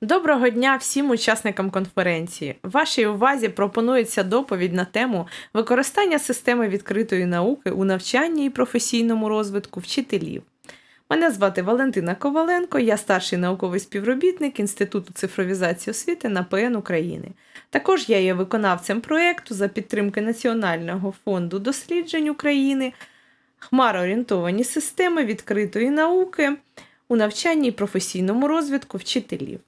Доброго дня всім учасникам конференції. Вашій увазі пропонується доповідь на тему використання системи відкритої науки у навчанні і професійному розвитку вчителів. Мене звати Валентина Коваленко, я старший науковий співробітник Інституту цифровізації освіти НАПН України. Також я є виконавцем проєкту за підтримки Національного фонду досліджень України, хмароорієнтовані системи відкритої науки у навчанні і професійному розвитку вчителів.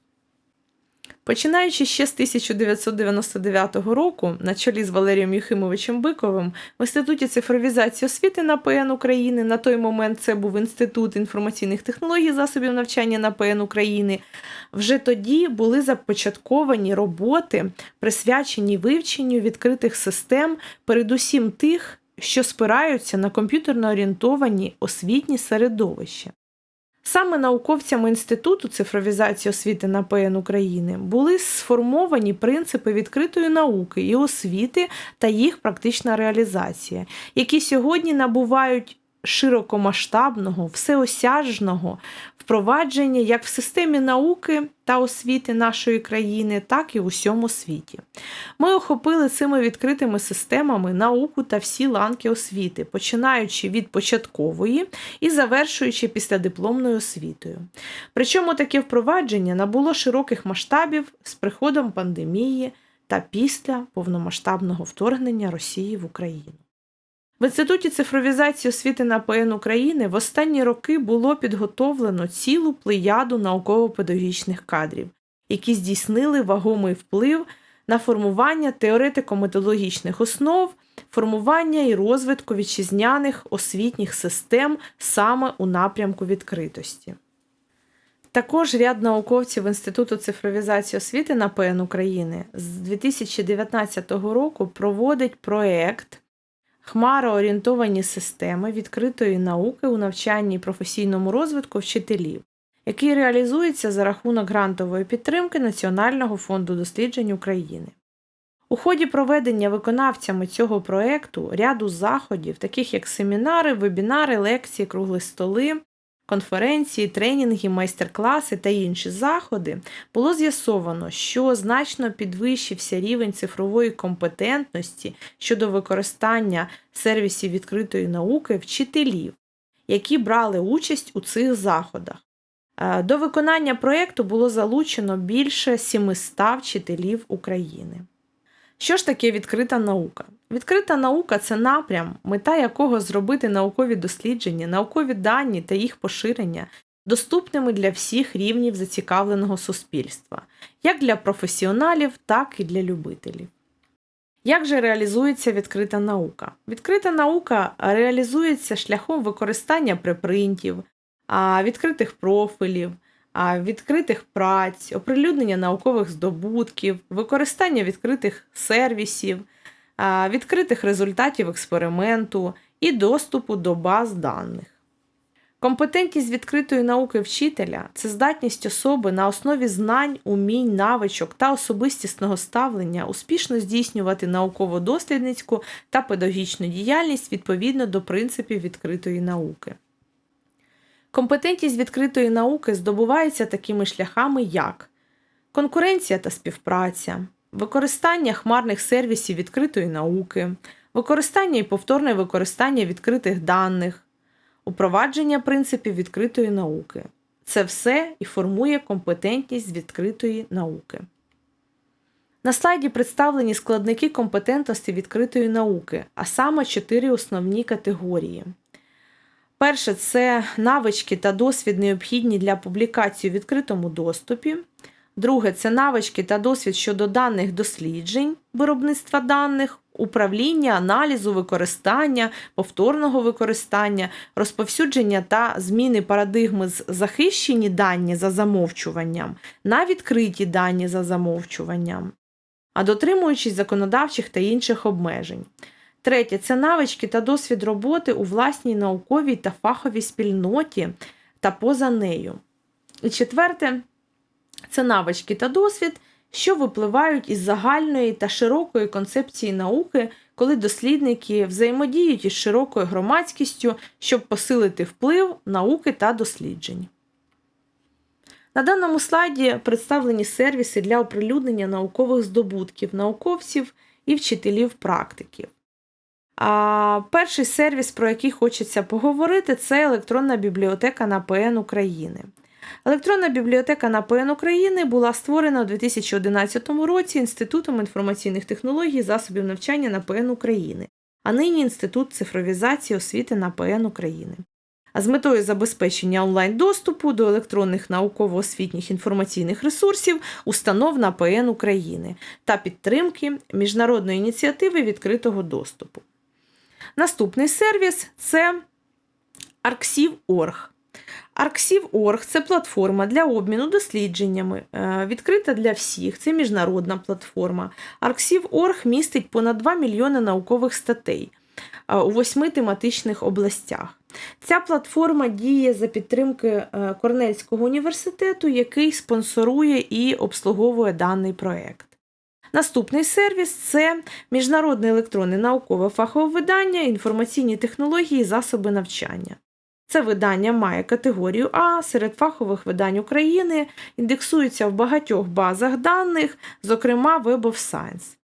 Починаючи ще з 1999 року, на чолі з Валерієм Юхимовичем Биковим, в Інституті цифровізації освіти НАПН України, на той момент це був Інститут інформаційних технологій засобів навчання НАПН України, вже тоді були започатковані роботи, присвячені вивченню відкритих систем, передусім тих, що спираються на комп'ютерно орієнтовані освітні середовища. Саме науковцями Інституту цифровізації освіти НАПН України були сформовані принципи відкритої науки і освіти та їх практична реалізація, які сьогодні набувають широкомасштабного, всеосяжного впровадження як в системі науки та освіти нашої країни, так і в усьому світі. Ми охопили цими відкритими системами науку та всі ланки освіти, починаючи від початкової і завершуючи післядипломною освітою. Причому таке впровадження набуло широких масштабів з приходом пандемії та після повномасштабного вторгнення Росії в Україну. В Інституті цифровізації освіти на ПН України в останні роки було підготовлено цілу плеяду науково-педагогічних кадрів, які здійснили вагомий вплив на формування теоретико-методологічних основ, формування і розвитку вітчизняних освітніх систем саме у напрямку відкритості. Також ряд науковців Інституту цифровізації освіти на ПН України з 2019 року проводить проєкт хмароорієнтовані системи відкритої науки у навчанні і професійному розвитку вчителів, який реалізується за рахунок грантової підтримки Національного фонду досліджень України. У ході проведення виконавцями цього проєкту ряду заходів, таких як семінари, вебінари, лекції, кругли столи, конференції, тренінги, майстер-класи та інші заходи, було з'ясовано, що значно підвищився рівень цифрової компетентності щодо використання сервісів відкритої науки вчителів, які брали участь у цих заходах. Е, до виконання проєкту було залучено більше 700 вчителів України. Що ж таке відкрита наука? Відкрита наука це напрям, мета якого зробити наукові дослідження, наукові дані та їх поширення доступними для всіх рівнів зацікавленого суспільства, як для професіоналів, так і для любителів. Як же реалізується відкрита наука? Відкрита наука реалізується шляхом використання препринтів, відкритих профілів відкритих праць, оприлюднення наукових здобутків, використання відкритих сервісів, відкритих результатів експерименту і доступу до баз даних. Компетентність відкритої науки вчителя це здатність особи на основі знань, умінь, навичок та особистісного ставлення успішно здійснювати науково-дослідницьку та педагогічну діяльність відповідно до принципів відкритої науки. Компетентність відкритої науки здобувається такими шляхами, як конкуренція та співпраця, використання хмарних сервісів відкритої науки, використання і повторне використання відкритих даних, упровадження принципів відкритої науки. Це все і формує компетентність відкритої науки. На слайді представлені складники компетентності відкритої науки, а саме чотири основні категорії. Перше, це навички та досвід необхідні для публікації у відкритому доступі. Друге, це навички та досвід щодо даних досліджень, виробництва даних, управління, аналізу, використання, повторного використання, розповсюдження та зміни парадигми з захищені дані за замовчуванням на відкриті дані за замовчуванням, а дотримуючись законодавчих та інших обмежень. Третє це навички та досвід роботи у власній науковій та фаховій спільноті та поза нею. І четверте це навички та досвід, що випливають із загальної та широкої концепції науки, коли дослідники взаємодіють із широкою громадськістю, щоб посилити вплив науки та досліджень. На даному слайді представлені сервіси для оприлюднення наукових здобутків науковців і вчителів практиків. А перший сервіс, про який хочеться поговорити, це електронна бібліотека НАПН України. Електронна бібліотека НАПН України була створена у 2011 році Інститутом інформаційних технологій засобів навчання НАПН України, а нині Інститут цифровізації освіти НАПН України. А з метою забезпечення онлайн-доступу до електронних науково-освітніх інформаційних ресурсів установ НАПН України та підтримки міжнародної ініціативи відкритого доступу. Наступний сервіс це Arxiv.org. Arxiv.org – це платформа для обміну дослідженнями, е, відкрита для всіх, це міжнародна платформа. Arxiv.org містить понад 2 мільйони наукових статей е, у восьми тематичних областях. Ця платформа діє за підтримки е, Корнельського університету, який спонсорує і обслуговує даний проект. Наступний сервіс це міжнародне електронне наукове фахове видання, інформаційні технології засоби навчання. Це видання має категорію А серед фахових видань України, індексується в багатьох базах даних, зокрема Web of Science.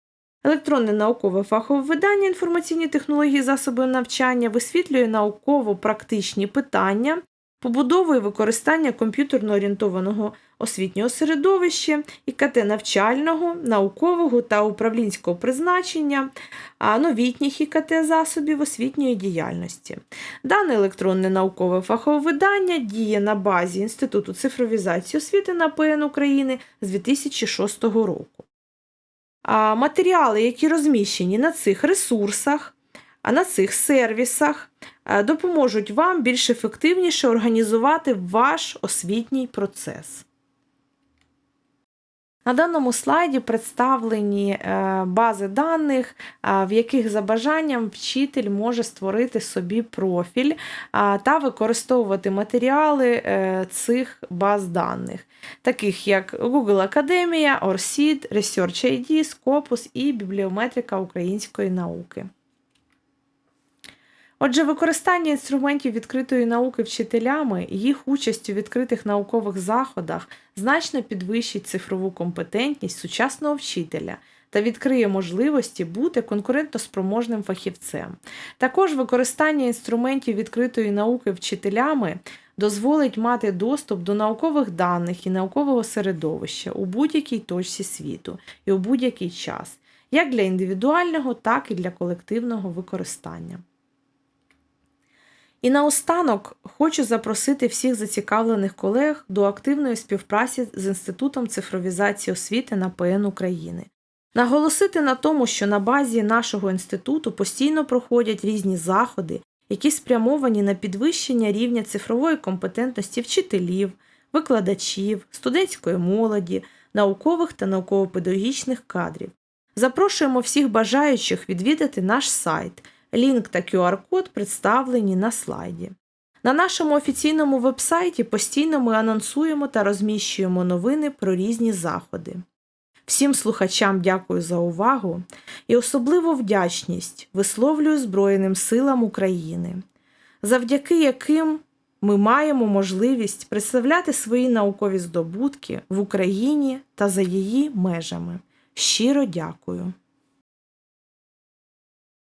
Електронне наукове фахове видання інформаційні технології засоби навчання висвітлює науково-практичні питання, побудову і використання комп'ютерно орієнтованого освітнього середовища, ІКТ навчального, наукового та управлінського призначення, новітніх ІКТ засобів освітньої діяльності. Дане електронне наукове фахове видання діє на базі Інституту цифровізації освіти НАПН України з 2006 року. А Матеріали, які розміщені на цих ресурсах, а на цих сервісах, допоможуть вам більш ефективніше організувати ваш освітній процес. На даному слайді представлені е, бази даних, е, в яких за бажанням вчитель може створити собі профіль е, та використовувати матеріали цих баз даних, таких як Google Академія, ORCID, ResearchID, Scopus і бібліометрика української науки. Отже, використання інструментів відкритої науки вчителями їх участь у відкритих наукових заходах значно підвищить цифрову компетентність сучасного вчителя та відкриє можливості бути конкурентоспроможним фахівцем. Також використання інструментів відкритої науки вчителями дозволить мати доступ до наукових даних і наукового середовища у будь-якій точці світу і у будь-який час, як для індивідуального, так і для колективного використання. І наостанок хочу запросити всіх зацікавлених колег до активної співпраці з Інститутом цифровізації освіти на ПН України. Наголосити на тому, що на базі нашого інституту постійно проходять різні заходи, які спрямовані на підвищення рівня цифрової компетентності вчителів, викладачів, студентської молоді, наукових та науково-педагогічних кадрів. Запрошуємо всіх бажаючих відвідати наш сайт. Лінк та QR-код представлені на слайді. На нашому офіційному вебсайті постійно ми анонсуємо та розміщуємо новини про різні заходи. Всім слухачам дякую за увагу і особливу вдячність висловлюю Збройним силам України, завдяки яким ми маємо можливість представляти свої наукові здобутки в Україні та за її межами. Щиро дякую!